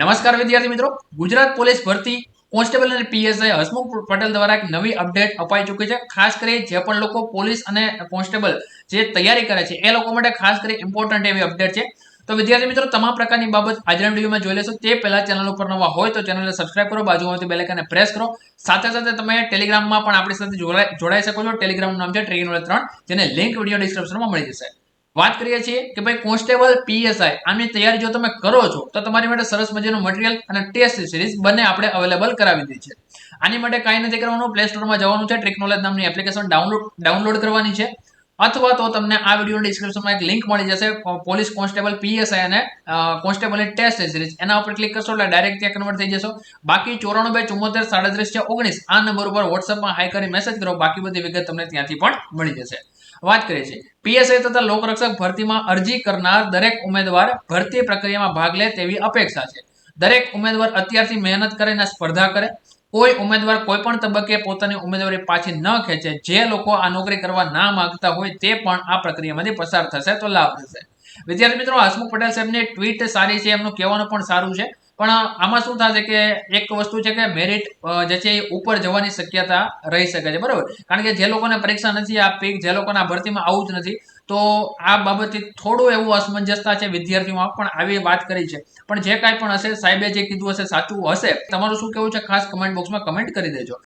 નમસ્કાર વિદ્યાર્થી મિત્રો. ગુજરાત પોલીસ ભરતી કોન્સ્ટેબલ અને પીએસઆઈ હસમુખ પટેલ દ્વારા એક નવી અપડેટ અપાઈ ચૂકી છે. ખાસ કરી જે પણ લોકો પોલીસ અને કોન્સ્ટેબલ જે તૈયારી કરે છે, એ લોકો માટે ખાસ કરી ઇમ્પોર્ટન્ટ એવી અપડેટ છે. તો વિદ્યાર્થી મિત્રો, તમામ પ્રકારની બાબત આજના વિડીયોમાં જોઈ લેશો. તે પહેલા ચેનલ ઉપર નવા હોય તો ચેનલને સબસ્ક્રાઇબ કરો, બાજુમાંથી બેલેકને પ્રેસ કરો. સાથે સાથે તમે ટેલિગ્રામમાં પણ આપણી સાથે જોડાઈ શકો છો. ટેલિગ્રામનું નામ છે ટ્રેગિંગ ત્રણ જેને લિંક વીડિયો ડિસ્ક્રિપ્શનમાં મળી જશે. વાત કરીએ છીએ કે ભાઈ કોન્સ્ટેબલ પીએસઆઈ, આની તૈયારી જો તમે કરો છો, તો તમારી માટે સરસ મજાનું મટીરિયલ અને ટેસ્ટ સિરીઝ બંને આપણે અવેલેબલ કરાવી દીધી છે આની માટે કાંઈ નથી કરવાનું પ્લે સ્ટોરમાં જવાનું છે ટ્રિક નામની એપ્લિકેશન ડાઉનલોડ ડાઉનલોડ કરવાની છે. અથવા તો તમને આ વીડિયો ડિસ્ક્રિપ્શનમાં એક લિંક મળી જશે. પોલીસ કોન્સ્ટેબલ પીએસઆઈ અને કોન્સ્ટેબલની ટેસ્ટ સિરીઝ એના ઉપર ક્લિક કરશો એટલે ડાયરેક્ટ ત્યાં કન્વર્ટ થઈ જશો. બાકી ચોરાણું બે ચુમ્મોતેર સાડત્રીસ છે ઓગણીસ. આ નંબર ઉપર વોટ્સઅપમાં હાઈ કરી મેસેજ કરો. બાકી બધી વિગત તમને ત્યાંથી પણ મળી જશે. વાત કરીએ છીએ. પીએસઆઈ તથા લોકરક્ષક ભરતીમાં અરજી કરનાર દરેક ઉમેદવાર ભરતી પ્રક્રિયામાં ભાગ લે તેવી અપેક્ષા છે. દરેક ઉમેદવાર અત્યારથી મહેનત કરે અને સ્પર્ધા કરે. કોઈ ઉમેદવાર કોઈ પણ તબક્કે પોતાની ઉમેદવારી પાછી ન ખેંચે, જે લોકો આ નોકરી કરવા ના માંગતા હોય તે પણ આ પ્રક્રિયામાંથી પસાર થશે તો લાભ થશે. વિદ્યાર્થી મિત્રો, હસમુખ પટેલ સાહેબની ટ્વીટ સારી છે, એમનું કહેવાનું પણ સારું છે. પણ આમાં શું થશે કે એક વસ્તુ છે કે મેરિટ જે છે એ ઉપર જવાની શક્યતા રહી શકે છે, બરાબર? કારણ કે જે લોકોને પરીક્ષા નથી આપી જે લોકોને ભરતીમાં આવું જ નથી, તો આ બાબતથી થોડું એવું અસમંજસતા છે વિદ્યાર્થીઓમાં, પણ આવી વાત કરી છે. પણ જે કાંઈ પણ હશે, સાહેબે જે કીધું હશે, સાચું હશે, તમારું શું કેવું છે? ખાસ કમેન્ટ બોક્સમાં કમેન્ટ કરી દેજો.